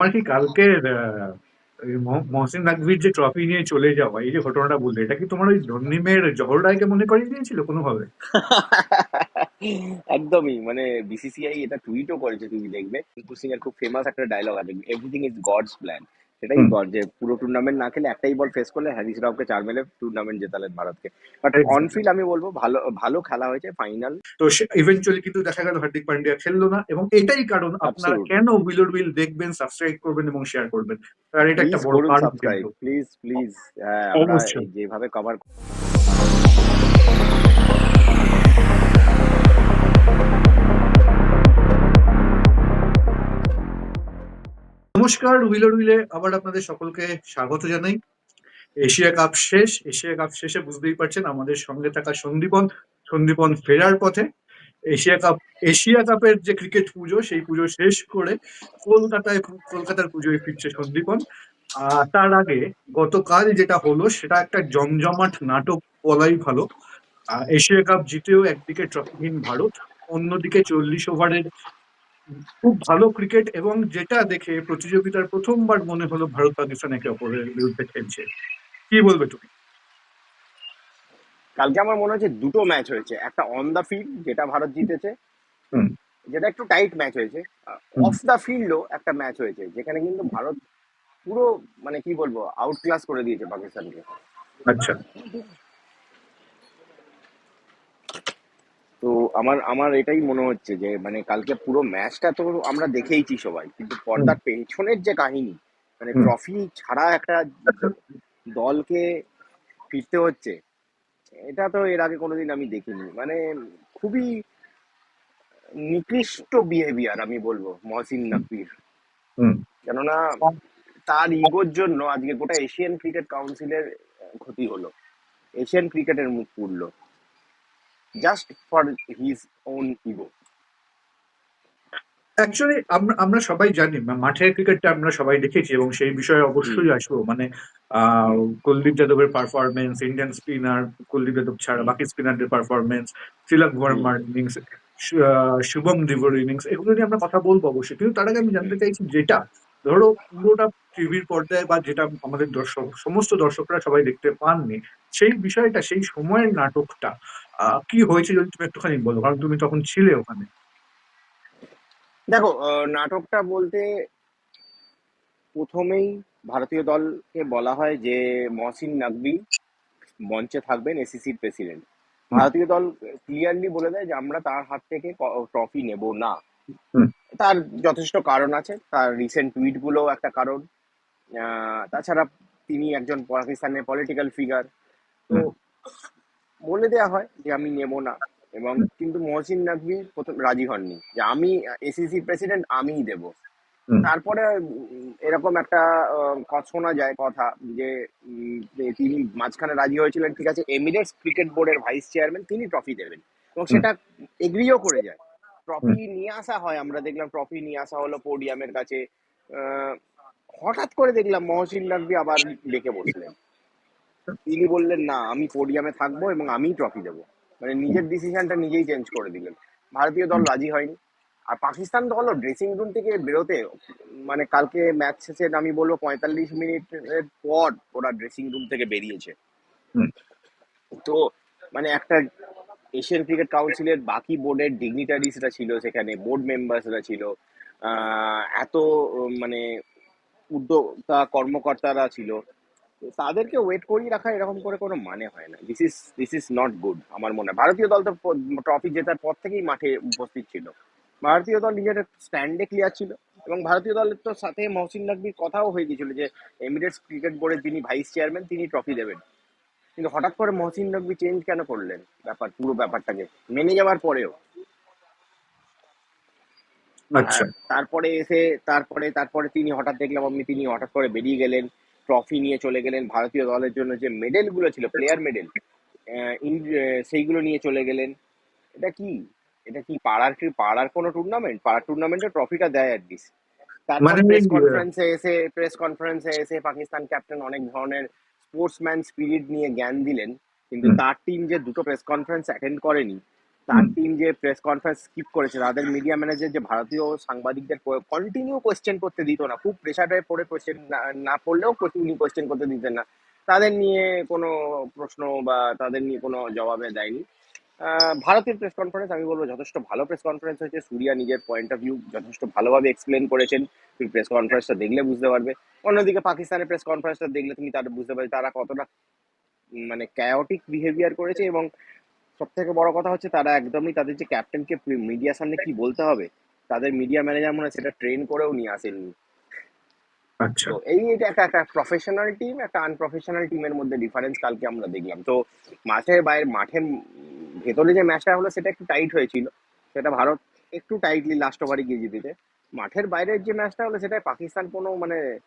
আমার কি কালকের মহসিন নাকভির যে ট্রফি নিয়ে চলে যাওয়া, এই যে ঘটনাটা বললে, এটা কি তোমার ওই ধর্নিমের জহর রায়কে মনে করিয়ে দিয়েছিল কোনোভাবে? একদমই মানে বিসিসিআই এটা টুইটও করেছে, তুমি দেখবে। সিং এর খুব ফেমাস একটা ডায়লগ আছে এভরিথিং ইজ গডস প্ল্যান সেটাই বল যে পুরো টুর্নামেন্ট না খেলে একটাই বল ফেস করলে হ্যারিস রাওকে চার মেলে টুর্নামেন্ট জেতালেন ভারতকে। বাট অন ফিল্ড আমি বলব ভালো ভালো খেলা হয়েছে ফাইনাল তো ইভেন্চুয়ালি কিন্তু দেখা গেল হার্দিক পান্ডিয়া খেললো না এবং এটাই কারণ আপনারা কেন উইলোর উইল দেখবেন সাবস্ক্রাইব করবেন এবং শেয়ার করবেন? আর এটা একটা বড় সাবস্ক্রাইব প্লিজ প্লিজ যেভাবে কভার নমস্কার উইলোর উইলে আবার আপনাদের সকলকে স্বাগত জানাই। এশিয়া কাপ শেষ, এশিয়া কাপ শেষে বুঝতেই পারছেন আমাদের সঙ্গে থাকা সন্দীপন সন্দীপন ফেরার পথে। এশিয়া কাপ, এশিয়া কাপের যে ক্রিকেট পুজো, সেই পুজো শেষ করে কলকাতায় কলকাতার পুজোয় ফিরছে সন্দীপন। তার আগে গতকাল যেটা হলো, সেটা একটা জমজমাট নাটক বলাই ভালো। এশিয়া কাপ জিতেও একদিকে ট্রফিহীন ভারত, অন্যদিকে চল্লিশ ওভারের খুব ভালো ক্রিকেট এবং যেটা দেখে প্রতিযোগিতার প্রথমবার মনে হলো ভারত পাকিস্তান একে অপরের বিরুদ্ধে খেলছে। কি বলবে তুমি? কালকে আমার মনে হচ্ছে দুটো ম্যাচ হয়েছে। একটা অন দা ফিল্ড যেটা ভারত জিতেছে হুম। যেটা একটু টাইট ম্যাচ হয়েছে। অফ দা ফিল্ডও একটা ম্যাচ হয়েছে যেখানে কিন্তু ভারত পুরো মানে কি বলব আউট ক্লাস করে দিয়েছে পাকিস্তানকে। আচ্ছা। তো আমার আমার এটাই মনে হচ্ছে যে মানে কালকে পুরো ম্যাচটা তো আমরা দেখেইছি সবাই। কিন্তু পর্দার পেছনের যে কাহিনী মানে ট্রফি ছাড়া একটা দলকে ফিরতে হচ্ছে এটা তো এর আগে কোনোদিন আমি দেখিনি। মানে খুবই নিকৃষ্ট বিহেভিয়ার আমি বলব মহসিন নাকবির হুম। কেননা তার ইগোর জন্য আজকে গোটা এশিয়ান ক্রিকেট কাউন্সিলের ক্ষতি হলো। এশিয়ান ক্রিকেটের মুখ পুড়লো। Just for his own ego actually আমরা আমরা সবাই জানি মাঠের ক্রিকেটটা আমরা সবাই দেখেছি এবং সেই বিষয়ে অবশ্যই আসব। মানে কুলদীপ যাদবের performance Indian spinner Kuldeep Yadav ছাড়া বাকি স্পিনারদের পারফরমেন্স তিলক ভার্মার ইনিংস শুভম দেবর ইনিংস এগুলো নিয়ে আমরা কথা বলব অবশ্যই। কিন্তু তার আগে আমি জানতে চাইছি যেটা ধরো পুরোটা টিভির পর্দায় বা যেটা আমাদের দর্শক সমস্ত দর্শকরা সবাই দেখতে পাননি সেই বিষয়টা সেই সময়ের নাটকটা কি হয়েছে যদি তুমি একটুখানি বলো? কারণ তুমি তখন ছিলে ওখানে। দেখো নাটকটা বলতে প্রথমেই ভারতীয় দলকে বলা হয় যে মহসিন নাকবি মঞ্চে থাকবেন এসিসির প্রেসিডেন্ট। ভারতীয় দল ক্লিয়ারলি বলে দেয় যে আমরা তার হাত থেকে ট্রফি নেব না। তার যথেষ্ট কারণ আছে তার রিসেন্ট টুইটগুলো একটা কারণ। আহ, তাছাড়া তিনি একজন পাকিস্তানের পলিটিক্যাল ফিগার তো বলে দেওয়া হয় যে আমি নেব না। এবং কিন্তু মহসিন নাকভি প্রথম রাজি হননি যে আমি এসিসি প্রেসিডেন্ট আমিই দেব। তারপরে এরকম একটা কথা শোনা যায় কথা যে তিনি মাঝখানে রাজি হয়েছিলেন ঠিক আছে এমিরেটস ক্রিকেট বোর্ডের ভাইস চেয়ারম্যান তিনি ট্রফি দেবেন। এবং সেটা এগ্রিও করে যায়। ট্রফি নিয়ে আসা হয় আমরা দেখলাম ট্রফি নিয়ে আসা হলো পোডিয়ামের কাছে। আহ, হঠাৎ করে দেখলাম মহসিন নাকভি আবার ডেকে বসলেন। তিনি বললেন না আমি পোডিয়ামে থাকব এবং আমিই ট্রফি দেবো। মানে নিজের ডিসিশনটা নিজেই চেঞ্জ করে দিলেন। ভারতীয় দল রাজি হয়নি। আর পাকিস্তান দলও ড্রেসিং রুম থেকে বেরোতে মানে কালকে ম্যাচ শেষে আমি বলব পঁয়তাল্লিশ মিনিটের পর ওরা ড্রেসিং রুম থেকে বেরিয়েছে। তো মানে একটা এশিয়ান ক্রিকেট কাউন্সিলের বাকি বোর্ডের ডিগনিটারিসরা ছিল সেখানে বোর্ড মেম্বার্সরা ছিল আহ, এত মানে উদ্যোক্তা কর্মকর্তারা ছিল। তাদেরকে ওয়েট করিয়ে রাখা এরকম করে কোনো মানে হয় না। This is this is not good আমার মনে হয়। ভারতীয় দল তো ট্রফি জেতার পর থেকেই মাঠে উপস্থিত ছিল। ভারতীয় দল নিজের স্ট্যান্ডে ক্লিয়ার ছিল এবং ভারতীয় দলের তো সাথে মহসিন নাকবির কথাও হয়ে গিয়েছিল যে এমিরেটস ক্রিকেট বোর্ডের যিনি ভাইস চেয়ারম্যান তিনি ট্রফি দেবেন। কিন্তু হঠাৎ করে মহসিন নাকবি চেঞ্জ কেন করলেন? ব্যাপার পুরো ব্যাপারটাকে মেনে যাওয়ার পরেও। আচ্ছা। তারপরে এসে তারপরে তারপরে তিনি হঠাৎ দেখলাম আমি তিনি হঠাৎ করে বেরিয়ে গেলেন। ট্রফি নিয়ে চলে গেলেন ভারতীয় দলের জন্য যে মেডেলগুলো ছিল প্লেয়ার মেডেল সেইগুলো নিয়ে চলে গেলেন। এটা কি? এটা কি পাড়ার কি পাড়ার কোনো টুর্নামেন্ট পাড়ার টুর্নামেন্টে ট্রফিটা দেয় অ্যাটলিস্ট তারপর মানে প্রেস কনফারেন্সে এসে প্রেস কনফারেন্সে এসে পাকিস্তান ক্যাপ্টেন অনেক ধরনের স্পোর্টসম্যান স্পিরিট নিয়ে জ্ঞান দিলেন। কিন্তু তার টিম যে দুটো প্রেস কনফারেন্স অ্যাটেন্ড করেনি তার টিম যে প্রেস কনফারেন্স স্কিপ করেছে তাদের মিডিয়া ম্যানেজার যে ভারতীয় সাংবাদিকদের কন্টিনিউ কোয়েশ্চেন করতে দিত না। খুব প্রেশারে পড়ে কোয়েশ্চেন না পড়লেও উনি কোয়েশ্চেন করতে দিতেন না। তাদের নিয়ে কোনো প্রশ্ন বা তাদের নিয়ে কোনো জবাবে দেয়নি। ভারতের প্রেস কনফারেন্স আমি বলব যথেষ্ট ভালো প্রেস কনফারেন্স হয়েছে। সুরিয়া নিজের পয়েন্ট অফ ভিউ যথেষ্ট ভালোভাবে এক্সপ্লেন করেছেন। তুমি প্রেস কনফারেন্সটা দেখলে বুঝতে পারবে। অন্যদিকে পাকিস্তানের প্রেস কনফারেন্সটা দেখলে তুমি তাদের বুঝতে পারবে তারা কতটা মানে ক্যাওটিক বিহেভিয়ার করেছে এবং সব থেকে বড় কথা হচ্ছে তারা একদমই তাদের যে ক্যাপ্টেনকে মিডিয়ার সামনে কি বলতে হবে তাদের মিডিয়া ম্যানেজার মনে সেটা ট্রেন করেও নিয়ে আসেননি। আচ্ছা। তো এই এটা একটা একটা প্রফেশনাল টিম একটা আনপ্রফেশনাল টিমের মধ্যে ডিফারেন্স কালকে আমরা দেখলাম। তো মাঠের বাইরে মাঠের ভেতরে যে ম্যাচটা হলো সেটা একটু টাইট হয়েছিল। সেটা ভারত একটু টাইটলি লাস্ট ওভারে গিয়ে জিতেছে। মাঠের বাইরের যে ম্যাচটা হলো সেটাই পাকিস্তান কোনো মানে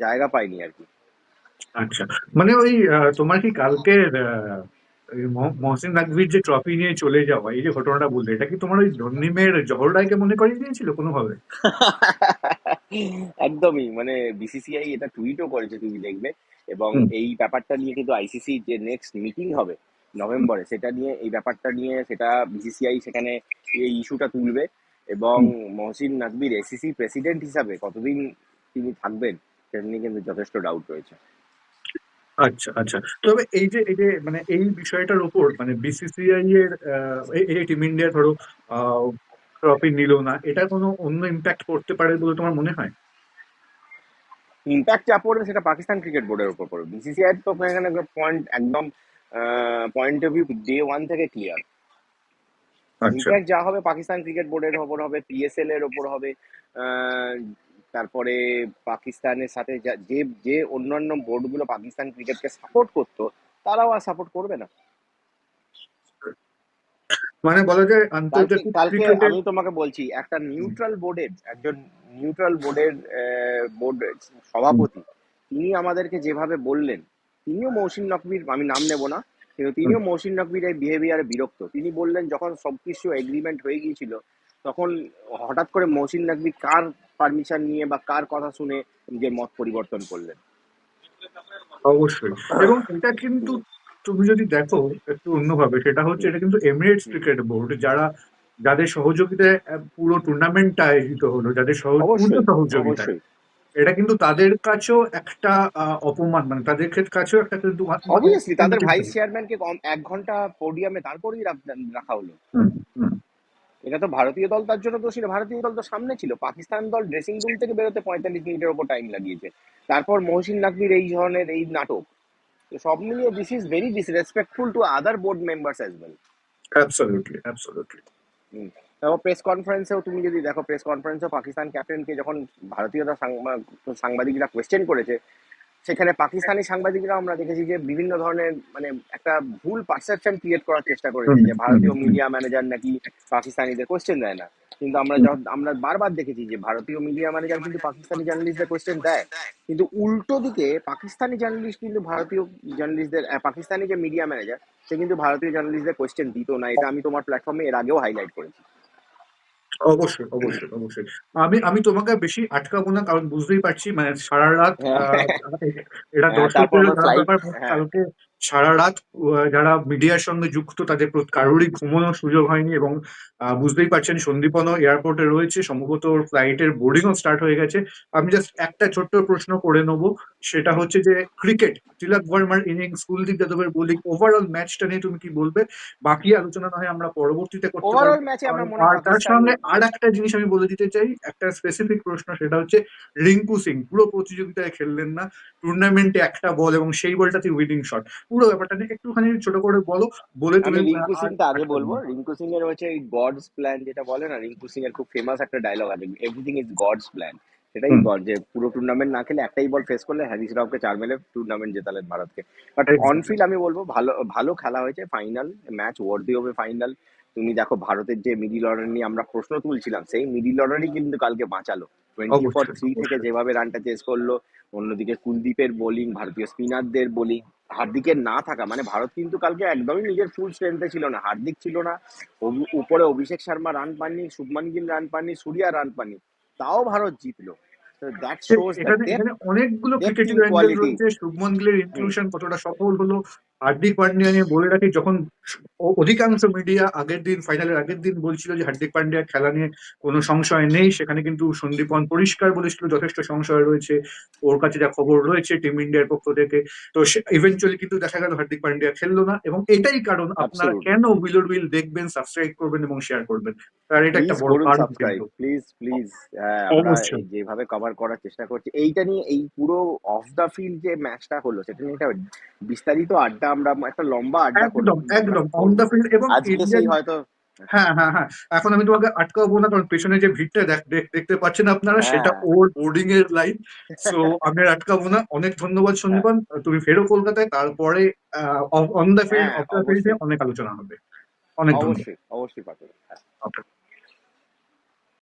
জায়গা পায়নি আর কি। আচ্ছা। মানে ওই তোমার কি কালকের মহসিন নাকভির যে ট্রফি নিয়ে চলে যাওয়া এই যে ঘটনাটা বললে এটা কি তোমার ওই ধর্নিমের জহর রায়কে মনে করিয়ে দিয়েছিল কোনোভাবে? একদমই মানে বিসিসিআই এটা টুইটও করেছে তুমি দেখবে এবং এই ব্যাপারটা নিয়ে কিন্তু আইসিসি যে নেক্সট মিটিং হবে নভেম্বরে সেটা নিয়ে এই ব্যাপারটা নিয়ে সেটা বিসিসিআই সেখানে এই ইস্যুটা তুলবে এবং মহসিন নাকবির এসিসি প্রেসিডেন্ট হিসাবে কতদিন তিনি থাকবেন সেটা নিয়ে কিন্তু যথেষ্ট ডাউট রয়েছে। আচ্ছা আচ্ছা। তবে এই যে এই যে মানে এই বিষয়টার উপর মানে বিসিসিআই এর আহ, এই এই টিম ইন্ডিয়া ধরো ট্রফি নিল না এটা কোনো অন্য ইম্প্যাক্ট পড়তে পারে বলে তোমার মনে হয়? ইম্প্যাক্ট যা পড়বে সেটা পাকিস্তান ক্রিকেট বোর্ডের উপর পড়বে। বিসিসিআই তো এখানে পয়েন্ট একদম point of view day one থেকে ক্লিয়ার আচ্ছা। ইনফ্যাক্ট যা হবে পাকিস্তান ক্রিকেট বোর্ডের ওপর হবে পিএসএল এর ওপর হবে আহ, তারপরে পাকিস্তানের সাথে যা- যে অন্যান্য বোর্ডগুলো পাকিস্তান ক্রিকেটকে সাপোর্ট করতো তারাও আর সাপোর্ট করবে না। মানে বলা যায় আন্তর্জাতিক আমি তোমাকে বলছি একটা নিউট্রাল বোর্ডের একজন নিউট্রাল বোর্ডের বোর্ড সভাপতি তিনি আমাদেরকে যেভাবে বললেন তিনিও মৌসিন নকবির আমি নাম নেব না কিন্তু তিনিও মৌসিন নকবির এই বিহেভিয়ারে বিরক্ত। তিনি বললেন যখন সবকিছু এগ্রিমেন্ট হয়ে গিয়েছিল তখন হঠাৎ করে মহসিন নকবি কার পারমিশন নিয়ে বা কার কথা শুনে নিজের মত পরিবর্তন করলেন? অবশ্যই। এবং এটা কিন্তু তুমি যদি দেখো একটু অন্যভাবে সেটা হচ্ছে এটা কিন্তু এমিরেটস ক্রিকেট বোর্ড যারা যাদের সহযোগিতায় পুরো টুর্নামেন্টটা আয়োজিত হলো যাদের সহ- সহযোগিতায়। এটা কিন্তু তাদের কাছেও একটা অপমান মানে তাদের কাছেও একটা কিন্তু অবভিয়াসলি তাদের ভাইস চেয়ারম্যানকে এক ঘণ্টা পোডিয়ামে তারপরেই রাখা হলো। এটা তো ভারতীয় দল তার জন্য তো না। ভারতীয় দল তো সামনে ছিল। পাকিস্তান দল ড্রেসিং রুম থেকে বেরোতে পঁয়তাল্লিশ মিনিটের ওপর টাইম লাগিয়েছে। তারপর মহসিন নাকবির এই ধরনের এই নাটক। তো সব মিলিয়ে this is very disrespectful to other board members as well absolutely, absolutely. তারপর প্রেস কনফারেন্সেও তুমি যদি দেখো প্রেস কনফারেন্সেও পাকিস্তান ক্যাপ্টেনকে যখন ভারতীয়রা সাংবাদিকরা কোয়েশ্চেন করেছে সেখানে পাকিস্তানি সাংবাদিকরা আমরা দেখেছি যে বিভিন্ন ধরনের মানে একটা ভুল পারসেপশন ক্রিয়েট করার চেষ্টা করেছে যে ভারতীয় মিডিয়া ম্যানেজার নাকি পাকিস্তানিদের কোয়েশ্চেন দেয় না। কিন্তু আমরা যখন আমরা বারবার দেখেছি যে ভারতীয় মিডিয়া ম্যানেজার কিন্তু পাকিস্তানি জার্নালিস্টদের কোয়েশ্চেন দেয়। কিন্তু উল্টো দিকে পাকিস্তানি জার্নালিস্ট কিন্তু ভারতীয় জার্নালিস্টদের পাকিস্তানি যে মিডিয়া ম্যানেজার সে কিন্তু ভারতীয় জার্নালিস্টদের কোয়েশ্চেন দিত না। এটা আমি তোমার প্ল্যাটফর্মে এর আগেও হাইলাইট করেছি। অবশ্যই অবশ্যই অবশ্যই আমি আমি তোমাকে বেশি আটকাবো না কারণ বুঝতেই পারছি মানে সারা রাত এটা হ্যাঁ, আমার flight, ব্যাপার হ্যাঁ। কালকে সারা রাত যারা মিডিয়ার সঙ্গে যুক্ত তাদের কারোরই ঘুমানোর সুযোগ হয়নি এবং বুঝতেই পারছেন সন্দীপনও এয়ারপোর্টে রয়েছে। সম্ভবত ওর ফ্লাইটের বোর্ডিংও স্টার্ট হয়ে গেছে। আমি জাস্ট একটা ছোট্ট প্রশ্ন করে নেব সেটা হচ্ছে যে ক্রিকেট তিলক ভার্মার ইনিংস কুলদীপ যাদবের বোলিং ওভারঅল ম্যাচটা নিয়ে তুমি কি বলবে? বাকি আলোচনা না হয় আমরা পরবর্তীতে করতে আর তার সঙ্গে আর একটা জিনিস আমি বলে দিতে চাই একটা স্পেসিফিক প্রশ্ন সেটা হচ্ছে রিঙ্কু সিং পুরো প্রতিযোগিতায় খেললেন না টুর্নামেন্টে একটা বল এবং সেই বলটাতে উইনিং শট পুরো ব্যাপারটা। নিয়ে একটুখানি ছোট করে বলো বলে তুমি রিঙ্কু সিং তো আগে বলব। রিঙ্কু সিং এর হচ্ছে এই গডস প্ল্যান যেটা বলে না রিঙ্কু সিং এর খুব ফেমাস একটা ডায়লগ আছে। এভরিথিং ইজ গডস প্ল্যান সেটাই গড যে পুরো টুর্নামেন্ট না খেলে একটাই বল ফেস করলে হ্যারিস রাউকে চার মেলে টুর্নামেন্ট জেতালেন ভারতকে। বাট অনফিল্ড আমি বলব ভালো ভালো খেলা হয়েছে। ফাইনাল ম্যাচ ওয়ার্দি হবে ফাইনাল তুমি দেখো ভারতের যে মিডিল অর্ডার নিয়ে আমরা প্রশ্ন তুলছিলাম সেই মিডিল অর্ডারই কিন্তু কালকে বাঁচালো টোয়েন্টি ফর থ্রি থেকে যেভাবে রানটা চেস করল অন্যদিকে কুলদীপের বোলিং ভারতীয় স্পিনারদের বোলিং হার্দিকের না থাকা মানে ভারত কিন্তু কালকে একদমই নিজের ফুল স্ট্রেংথে ছিল না হার্দিক ছিল না উপরে অভিষেক শর্মা রান পাননি শুভমান গিল রান পাননি সূর্যা রান পাননি তাও ভারত জিতলো দ্যাট অনেকগুলো quality. রয়েছে শুভমন গিলের ইনক্লুশন কতটা সফল হলো হার্দিক পান্ডিয়া নিয়ে বলে রাখি যখন অধিকাংশ মিডিয়া আগের দিন ফাইনালের আগের দিন বলছিল যে হার্দিক পান্ডিয়া খেলা নিয়ে কোনো সংশয় নেই। সেখানে কিন্তু সন্দীপন পরিষ্কার বলেছিল যথেষ্ট সংশয় রয়েছে। ওর কাছে যা খবর রয়েছে টিম ইন্ডিয়ার পক্ষ থেকে। তো ইভেন্চুয়ালি কিন্তু দেখা গেল হার্দিক পান্ডিয়া খেললো না এবং এটাই কারণ আপনারা কেন উইলোর উইল দেখবেন সাবস্ক্রাইব করবেন এবং শেয়ার করবেন। আর এটা একটা বড় কারণ প্লিজ প্লিজ হ্যাঁ আমরা যেভাবে কভার করার চেষ্টা করছি এইটা নিয়ে এই পুরো অফ দা ফিল্ড যে ম্যাচটা হলো সেটা নিয়ে একটা বিস্তারিত আড্ডা আমরা একটা লম্বা আড্ডা একদম একদম অন দ্য ফিল্ড এবং আজকে সেই হয়তো হ্যাঁ হ্যাঁ হ্যাঁ এখন আমি তোমাকে আটকাবো না কারণ পেছনে যে ভিড়টা দেখ- দেখ- দেখতে পাচ্ছেন আপনারা হ্যাঁ। সেটা ওর বোর্ডিং এর লাইন সো আমি আটকাবো না। অনেক ধন্যবাদ সন্দীপন। তুমি ফেরো কলকাতায় তারপরে অন দ্য ফিল্ড হ্যাঁ, অফ দ্য ফিল্ডে অনেক আলোচনা হবে। অনেক ধন্যবাদ। অবশ্যই অবশ্যই.